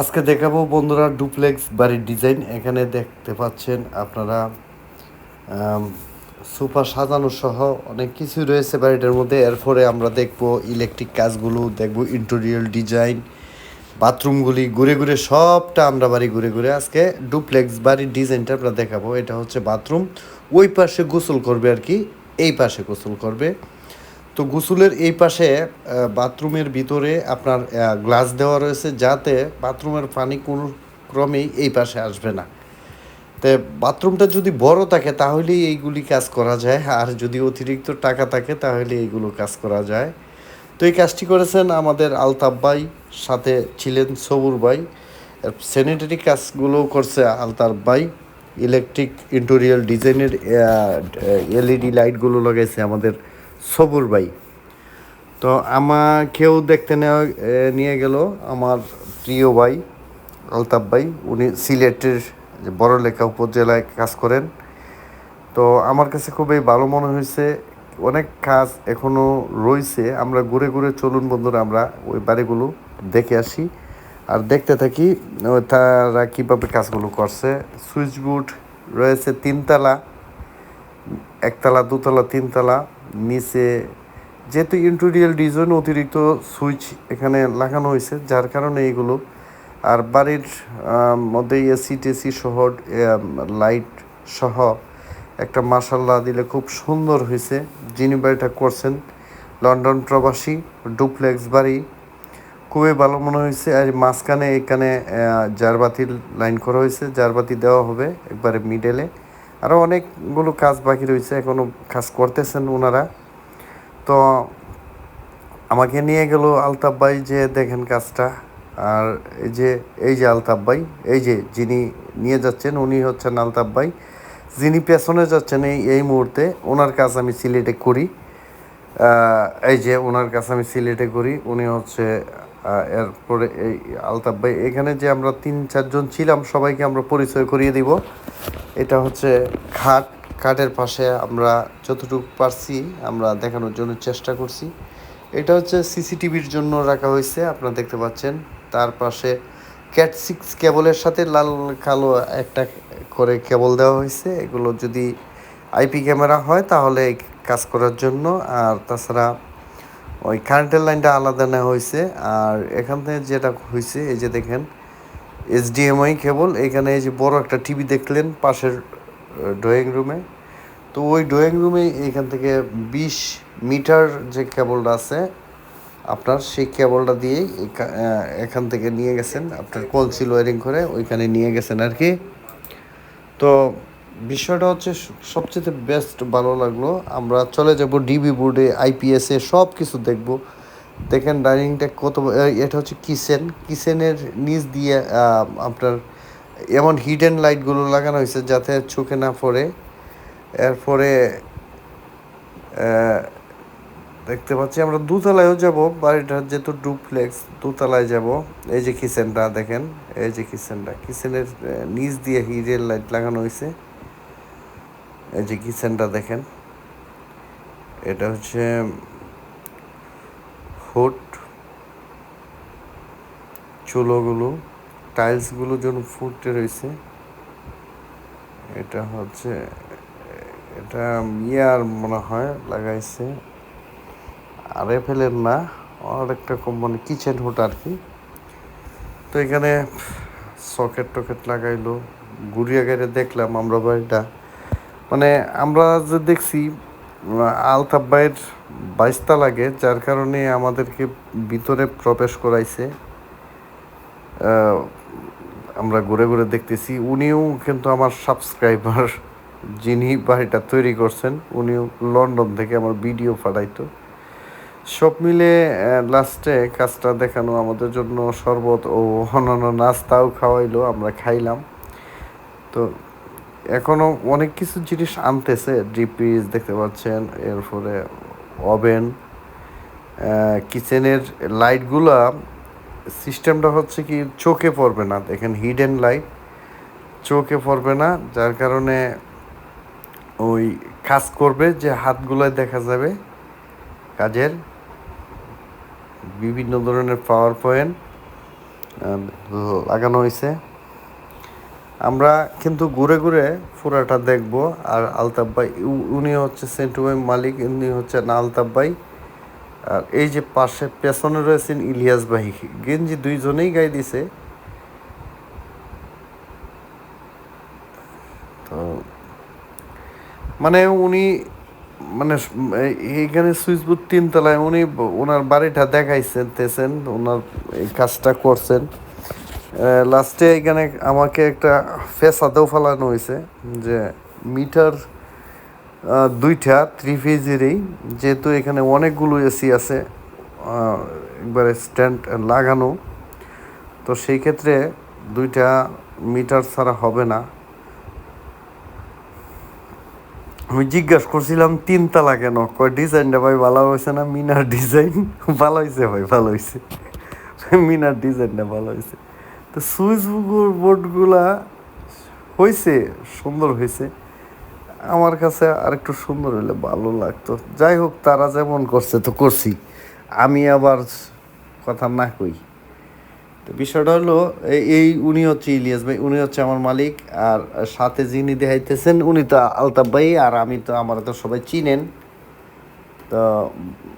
আজকে দেখাবো বন্ধুরা ডুপ্লেক্স বাড়ির ডিজাইন। এখানে দেখতে পাচ্ছেন আপনারা সোফা সাজানো সহ অনেক কিছু রয়েছে বাড়িটার মধ্যে। এরপরে আমরা দেখব ইলেকট্রিক কাজগুলো, দেখব ইন্টেরিয়র ডিজাইন, বাথরুমগুলি ঘুরে ঘুরে সবটা আমরা বাড়ি ঘুরে ঘুরে আজকে ডুপ্লেক্স বাড়ির ডিজাইনটা আমরা দেখাবো। এটা হচ্ছে বাথরুম, ওই পাশে গোসল করবে আর কি, এই পাশে গোসল করবে। তো গোসলের এই পাশে বাথরুমের ভিতরে আপনার গ্লাস দেওয়া রয়েছে যাতে বাথরুমের পানি কোনো ক্রমেই এই পাশে আসবে না। তো বাথরুমটা যদি বড় থাকে তাহলেই এইগুলি কাজ করা যায়, আর যদি অতিরিক্ত টাকা থাকে তাহলে এইগুলো কাজ করা যায়। তো এই কাজটি করেছেন আমাদের আলতাফ ভাই, সাথে ছিলেন সবুর ভাই। স্যানিটারি কাজগুলো করছে আলতাফ ভাই ইলেকট্রিক ইন্টোরিয়াল ডিজাইনের এলইডি লাইটগুলো লাগাইছে আমাদের সবুর ভাই। তো আমাকেও দেখতে নেওয়া নিয়ে গেল আমার প্রিয় ভাই, আলতাফ ভাই। উনি সিলেটের বড়লেখা উপজেলায় কাজ করেন। তো আমার কাছে খুবই ভালো মনে হয়েছে। অনেক কাজ এখনও রয়েছে। আমরা ঘুরে ঘুরে চলুন বন্ধুরা, আমরা ওই বাড়িগুলো দেখে আসি। আর দেখতে থাকি তারা কীভাবে কাজগুলো করছে। সুইচ বোর্ড রয়েছে তিনতলা, একতলা, দুতলা, তিনতলা। নিচে যেহেতু ইন্টেরিয়াল ডিজাইন অতিরিক্ত সুইচ এখানে লাগানো হয়েছে যার কারণে এইগুলো। আর বাড়ির মধ্যে এসি টেসি সহ লাইট সহ একটা মাসাল্লাহ দিলে খুব সুন্দর হয়েছে। যিনি বাড়িটা করছেন লন্ডন প্রবাসী ডুপ্লেক্স বাড়ি। খুবই ভালো মনে হয়েছে। আর মাঝখানে এখানে আহ, জারবাতির লাইন করা হয়েছে। জারবাতি দেওয়া হবে একবারে মিডেলে আরও অনেকগুলো কাজ বাকি রয়েছে এখনও কাজ করতেছেন ওনারা। তো আমাকে নিয়ে গেল আলতাফ ভাই যে দেখেন কাজটা, আর এই যে এই যে আলতাফ ভাই, এই যে যিনি নিয়ে যাচ্ছেন, উনি হচ্ছেন আলতাফ ভাই। যিনি পেছনে যাচ্ছেন এই এই মুহূর্তে, ওনার কাজ আমি সিলেটে করি। এই যে ওনার কাছে আমি সিলেটে করি, উনি হচ্ছে এরপরে এই আলতাফ ভাই, এখানে যে আমরা তিন, চারজন ছিলাম, সবাইকে আমরা পরিচয় করিয়ে দিব। এটা হচ্ছে খাট। খাটের পাশে আমরা যতটুকু পারছি আমরা দেখানোর জন্য চেষ্টা করছি। এটা হচ্ছে সিসিটিভির জন্য রাখা হয়েছে, আপনারা দেখতে পাচ্ছেন। তার পাশে ক্যাট সিক্স কেবলের সাথে লাল, কালো একটা করে কেবল দেওয়া হয়েছে। এগুলো যদি আইপি ক্যামেরা হয় তাহলে কাজ করার জন্য। আর তাছাড়া ওই কারেন্টের লাইনটা আলাদা নেওয়া হয়েছে। আর এখান থেকে যেটা হয়েছে, এই যে দেখেন এইচডিএমআই কেবল এখানে এই যে বড় একটা টিভি দেখলেন পাশের ড্রয়িং রুমে তো ওই ড্রয়িং রুমে এখান থেকে বিশ মিটার যে কেবলটা আছে, আপনার সেই কেবলটা দিয়েই এখান থেকে নিয়ে গেছেন। আপনার কলসিল ওয়ারিং করে ওইখানে নিয়ে গেছেন আর কি। তো বিষয়টা হচ্ছে সবচেয়ে বেস্ট ভালো লাগল। আমরা চলে যাব ডিবি বোর্ডে আইপিএসে সব কিছু দেখব। দেখেন ডাইনিংটা কত এটা হচ্ছে কিচেন কিচেনের নিচ দিয়ে আপনার এমন হিডেন লাইটগুলো লাগানো হয়েছে যাতে চোখে না পড়ে। এরপরে দেখতে পাচ্ছি আমরা দুতলায়ও যাব বাড়িটা যেহেতু ডুপ্লেক্স দুতলায় যাব। এই যে কিচেনটা দেখেন, এই যে কিচেনটা কিচেনের নিচ দিয়ে হিরের লাইট লাগানো হয়েছে। এই যে কিচেনটা দেখেন, এটা হচ্ছে ফুট চুলোগুলো, টাইলসগুলো যেন ফুটে রয়েছে। এটা হচ্ছে, এটা ইয়ার মনে হয় লাগাইছে। আর এফেলের না আর একটা কোম্পানি, কিচেন হুট আর কি। তো এখানে সকেট টকেট লাগাইলো ঘুরিয়ে গেড়ে দেখলাম আমরা বাড়িটা। মানে আমরা যে দেখছি আলতাফ ভাইয়ের বাইশটা লাগে, যার কারণে আমাদেরকে ভিতরে প্রবেশ করাইছে। আমরা ঘুরে ঘুরে দেখতেছি, উনিও কিন্তু আমার সাবস্ক্রাইবার যিনি বাড়িটা তৈরি করছেন, উনিও লন্ডন থেকে আমার ভিডিও পাঠাইতো। সব মিলে লাস্টে কাজটা দেখানো আমাদের জন্য শরবত ও অন্যান্য নাস্তাও খাওয়াইলো, আমরা খাইলাম। তো এখনও অনেক কিছু জিনিস আনতেছে ডিপিস দেখতে পাচ্ছেন, এরপরে ওভেন কিচেনের লাইটগুলা সিস্টেমটা হচ্ছে কি চোখে পড়বে না। দেখেন হিডেন লাইট চোখে পড়বে না, যার কারণে ওই কাজ করবে যে হাতগুলোয় দেখা যাবে কাজের। বিভিন্ন ধরনের পাওয়ার পয়েন্ট লাগানো হয়েছে আমরা কিন্তু ঘুরে ঘুরে পুরাটা দেখব। আর আলতাফ ভাই উনি হচ্ছে সেন্টু ভাই মালিক উনি হচ্ছে না আলতাফ ভাই। আর এই যে পাশে পেছনে রয়েছেন ইলিয়াস ভাই। গেঞ্জি দুইজনেই গাই দিছে। তো মানে উনি মানে এইখানে সুইচবোর্ড তিনতলায় উনি ওনার বাড়িটা দেখাইছেন, তেছেন, ওনার এই কাজটা করছেন। লাস্টে এখানে আমাকে একটা ফেসাতেও ফেলানো হয়েছে যে মিটার দুইটা থ্রি ফেজেরই যেহেতু এখানে অনেকগুলো এসি আছে একবারে স্ট্যান্ড লাগানো, তো সেই ক্ষেত্রে দুইটা মিটার ছাড়া হবে না। আমি জিজ্ঞাসা করছিলাম তিনতলা কেন কয় ডিজাইনটা ভাই ভালো হয়েছে না? মিনার ডিজাইন ভালো হয়েছে ভাই, ভালো হয়েছে। মিনার ডিজাইনটা ভালো হয়েছে। তো সুইচ বোর্ডগুলা হয়েছে সুন্দর হয়েছে আমার কাছে আরেকটু সুন্দর হলে ভালো লাগতো। যাই হোক, তারা যেমন করছে তো করছি। আমি আবার কথা না কই। তো বিষয়টা হলো এই- এই উনি হচ্ছে ইলিয়াস ভাই, উনি হচ্ছে আমার মালিক। আর সাথে যিনি দেখাইতেছেন, উনি তো আলতাফ ভাই। আর আমি তো, আমার তো সবাই চিনেন। তো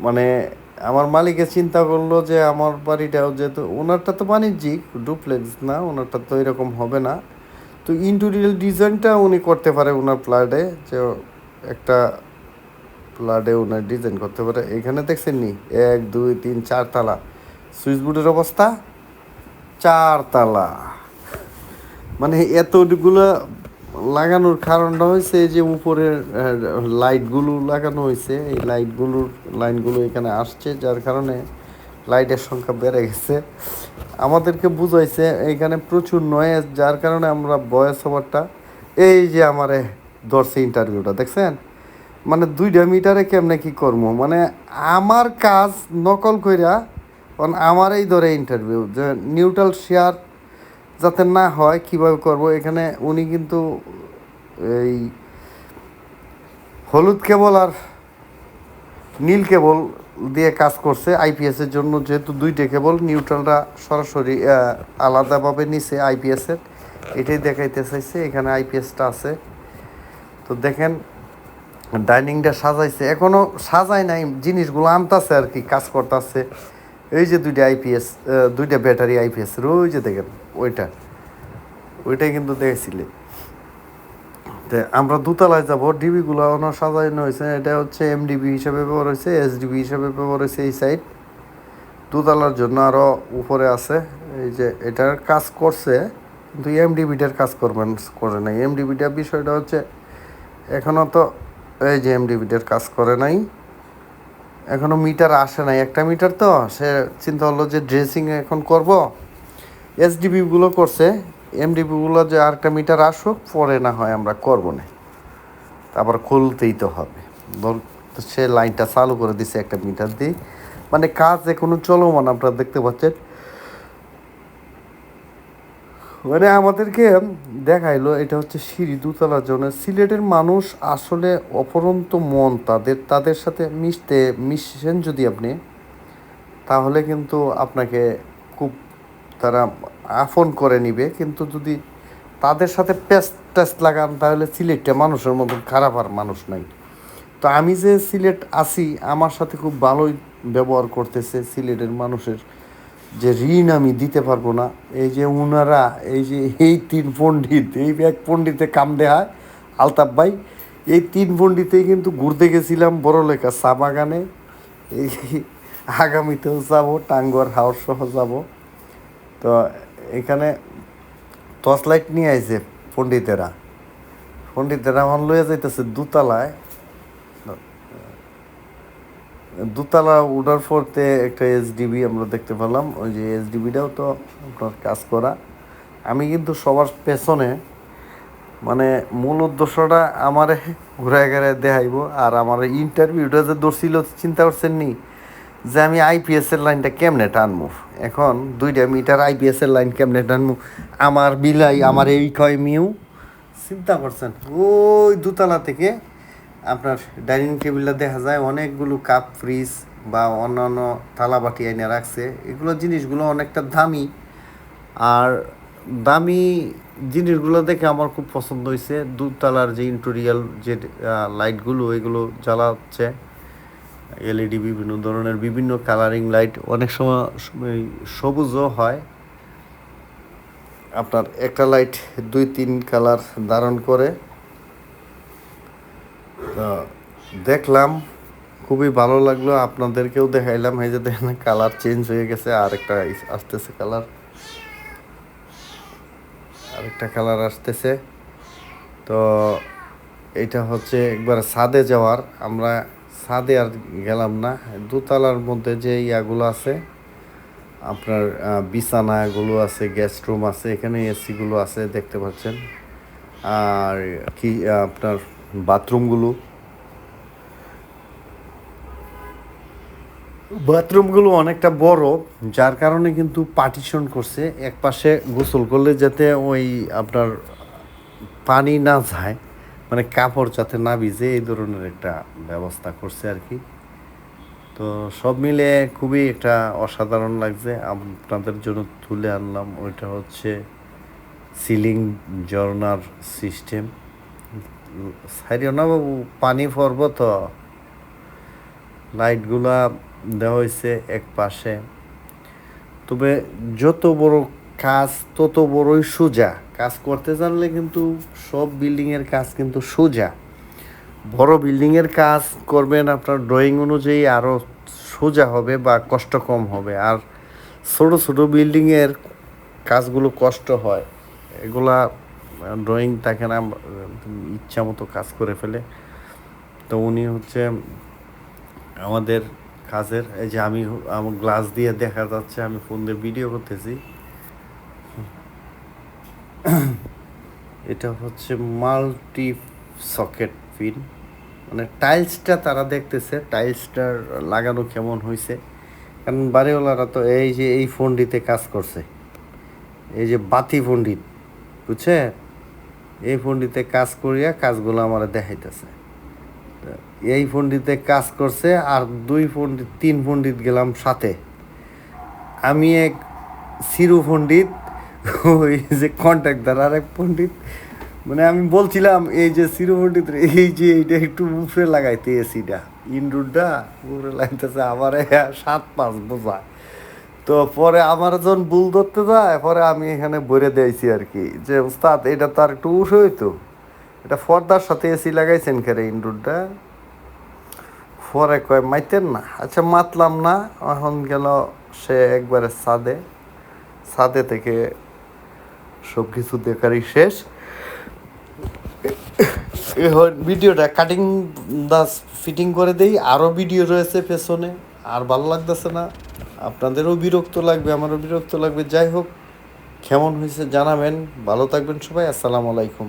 মানে আমার মালিকের চিন্তা করল যে আমার বাড়িটাও যেহেতু ওনারটা তো বাণিজ্যিক ডুপ্লেক্স না, ওনারটা তো এরকম হবে না। তো ইন্টেরিয়াল ডিজাইনটা উনি করতে পারে ওনার প্লাডে যে একটা প্লাডে ওনার ডিজাইন করতে পারে। এখানে দেখছেন নি? এক, দুই, তিন, চার তালা। সুইচ বোর্ডের অবস্থা চার তালা। মানে এতগুলো লাগানোর কারণটা হয়েছে যে উপরের লাইটগুলো লাগানো হয়েছে এই লাইটগুলোর, লাইনগুলো এখানে আসছে, যার কারণে লাইটের সংখ্যা বেড়ে গেছে। আমাদেরকে বুঝাইছে, এখানে প্রচুর নয়েজ যার কারণে আমরা বয়স ওভারটা এই যে আমারে ধরছে ইন্টারভিউটা দেখছেন? মানে দুইটা মিটারে কেমনে কি কর্ম মানে আমার কাজ নকল কইরা কারণ আমার এই ধরে ইন্টারভিউ যে নিউট্রাল শেয়ার যাতে না হয়, কীভাবে করব? এখানে উনি কিন্তু এই হলুদ কেবল আর নীল কেবল দিয়ে কাজ করছে আইপিএসের জন্য। যেহেতু দুইটা কেবল, নিউট্রালটা সরাসরি আলাদাভাবে নিছে আইপিএসের এটাই দেখাইতে চাইছে, এখানে আইপিএসটা আছে। তো দেখেন, ডাইনিংটা সাজাইছে। এখনও সাজায় নাই, জিনিসগুলো আনতাছে আর কি, কাজ করতেছে। এই যে দুইটা আইপিএস দুইটা ব্যাটারি আইপিএস ওই যে দেখেন, ওইটা। ওইটাই কিন্তু দেখেছিলে আমরা দোতলায় যাব ডিবিগুলো অন্য সাজানো হয়েছে, এটা হচ্ছে এমডিবি হিসাবে ব্যবহার হয়েছে এসডিবি হিসাবে ব্যবহার হয়েছে এই সাইড দোতলার জন্য আরও উপরে আছে, এই যে এটার কাজ করছে, কিন্তু এমডিবিটার কাজ করবেন, করে নাই। এমডিবিটার বিষয়টা হচ্ছে এখনও তো এই যে এমডিবিটার কাজ করে নাই। এখনও মিটার আসে নাই। একটা মিটার তো, সে চিন্তা হলো যে ড্রেসিং এখন করব। এসডিপিগুলো করছে এমডিপিগুলো যে আরেকটা মিটার আসুক, পরে না হয় আমরা করব না। তারপর খুলতেই তো হবে। সে লাইনটা চালু করে দিছে একটা মিটার দিয়ে। মানে কাজ এখনও চলমান আপনারা দেখতে পাচ্ছেন। মানে আমাদেরকে দেখাইলো, এটা হচ্ছে সিঁড়ি দুতলার জন্য সিলেটের মানুষ আসলে অপরন্ত মন তাদের তাদের সাথে মিশতে, মিশছেন যদি আপনি, তাহলে কিন্তু আপনাকে খুব তারা আফন করে নিবে। কিন্তু যদি তাদের সাথে পেস্ট টেস্ট লাগান, তাহলে সিলেটটা মানুষের মতন খারাপ আর মানুষ নাই। তো আমি যে সিলেট আসি আমার সাথে খুব ভালোই ব্যবহার করতেছে সিলেটের মানুষের। যে ঋণ আমি দিতে পারব না। এই যে উনারা, এই যে এই তিন পণ্ডিত, এই এক পণ্ডিতে কাম দেয় আলতাফ ভাই, এই তিন পণ্ডিতেই কিন্তু ঘুরতে গেছিলাম বড়লেখা চা বাগানে। এই আগামীতেও যাব টাঙ্গর হাওর সহ যাব। তো এখানে টর্চ লাইট নিয়ে আইছে পণ্ডিতেরা। পণ্ডিতেরা আমার লইয়া যাইতেছে দুতলায়। দুতলা উঠার পরতে একটা এসডিবি আমরা দেখতে পেলাম। ওই যে এসডিবিটাও তো আপনার কাজ করা। আমি কিন্তু সবার পেছনে মানে মূল উদ্দেশ্যটা আমারে ঘুরায় ঘুরায় দেখাইব। আর আমার ইন্টারভিউটা যে দর্শিল চিন্তা করছেন নি যে আমি আইপিএস এর লাইনটা কেমনে টানবো? এখন দুইটা মিটার আইপিএস এর লাইন কেমনে টানবো? আমার বিলাই, আমার এই কয় মিউ? চিন্তা করছেন, ওই দুতলা থেকে আপনার ডাইনিং টেবিলটা দেখা যায় অনেকগুলো কাপ, ফ্রিজ বা অন্যান্য থালা বাটি এনে রাখছে। এগুলো জিনিসগুলো অনেকটা দামি। আর দামি জিনিসগুলো দেখে আমার খুব পছন্দ হয়েছে। দুতলার যে ইন্টোরিয়াল যে লাইটগুলো এগুলো জ্বালাচ্ছে। এলইডি বিভিন্ন ধরনের, বিভিন্ন কালারিং লাইট অনেক সময় সবুজও হয়। আপনার একটা লাইট দুই তিন কালার ধারণ করে। দেখলাম, খুবই ভালো লাগল, আপনাদেরকেও দেখাইলাম, এই যে দেখেন, কালার চেঞ্জ হয়ে গেছে, আর একটা আসতেছে কালার। আরেকটা কালার আসতেছে। তো এটা হচ্ছে একবার ছাদে যাওয়ার, আমরা ছাদে আর গেলাম না, দোতলার মধ্যে যে ইয়াগুলো আছে, আপনার বিছানাগুলো আছে, গেস্ট রুম আছে, এখানে এসিগুলো আছে, দেখতে পাচ্ছেন। আর কি, আপনার বাথরুমগুলো? বাথরুমগুলো অনেকটা বড়, যার কারণে কিন্তু পার্টিশন করছে। এক পাশে গোসল করলে যাতে ওই আপনার পানি না যায় মানে কাপড় যাতে না ভিজে, এই ধরনের একটা ব্যবস্থা করছে আর কি। তো সব মিলে খুবই একটা অসাধারণ লাগছে। আপনাদের জন্য তুলে আনলাম, ওইটা হচ্ছে সিলিং ঝর্নার সিস্টেম সাইরিও না বাবু, পানি পড়ব তো লাইটগুলা দেওয়া হয়েছে এক পাশে। তবে যত বড় কাজ, তত বড়ই সোজা। কাজ করতে জানলে কিন্তু সব বিল্ডিংয়ের কাজ কিন্তু সোজা। বড় বিল্ডিংয়ের কাজ করবেন আপনার ড্রয়িং অনুযায়ী আরও সোজা হবে বা কষ্ট কম হবে। আর ছোট ছোট বিল্ডিংয়ের কাজগুলো কষ্ট হয়। এগুলা ড্রয়িং থাকে না ইচ্ছা মতো কাজ করে ফেলে। তো উনি হচ্ছে আমাদের কাজের, এই যে আমি আমার গ্লাস দিয়ে দেখা যাচ্ছে, আমি ফোন দিয়ে ভিডিও করতেছি। এটা হচ্ছে মাল্টি সকেট পিন মানে টাইলসটা তারা দেখতেছে টাইলসটার লাগানো কেমন হয়েছে কারণ বাড়িওয়ালারা তো এই যে এই ফোনটিতে কাজ করছে। এই যে বাতি ফন্ডিত বুঝছে এই ফন্ডিতে কাজ করিয়া কাজগুলো আমার দেখাইতেছে। এই পণ্ডিতে কাজ করছে আর দুই পণ্ডিত তিন পণ্ডিত গেলাম সাথে। আমি এক সিরু পণ্ডিত ওই যে কন্ট্রাক্টার আর এক পণ্ডিত মানে আমি বলছিলাম, এই যে সিরু পণ্ডিত এই যে এইটা একটু উপরে লাগাইতে এসিটা ইনডোরটা উপরে লাগাইতেছে, আমার সাত পাঁচ বোঝায়। তো পরে আমার যখন বুল ধরতে যায়, পরে আমি এখানে ভরে দিয়েছি আর কি। যে উস্তাদ, এটা তো আর একটু উঠে হইতো। এটা ফর্দার সাথে এসি লাগাইছেন কেরে ইনডোরটা? পরে কয়, মাইতেন না। আচ্ছা মাতলাম না। এখন গেল সে একবারে ছাদে। ছাদে থেকে সব কিছু দেখারই শেষ। ভিডিওটা কাটিং দাস ফিটিং করে দেই। আরও ভিডিও রয়েছে পেছনে। আর ভালো লাগতেছে না। আপনাদেরও বিরক্ত লাগবে, আমারও বিরক্ত লাগবে। যাই হোক, কেমন হয়েছে জানাবেন। ভালো থাকবেন সবাই, আসসালামু আলাইকুম।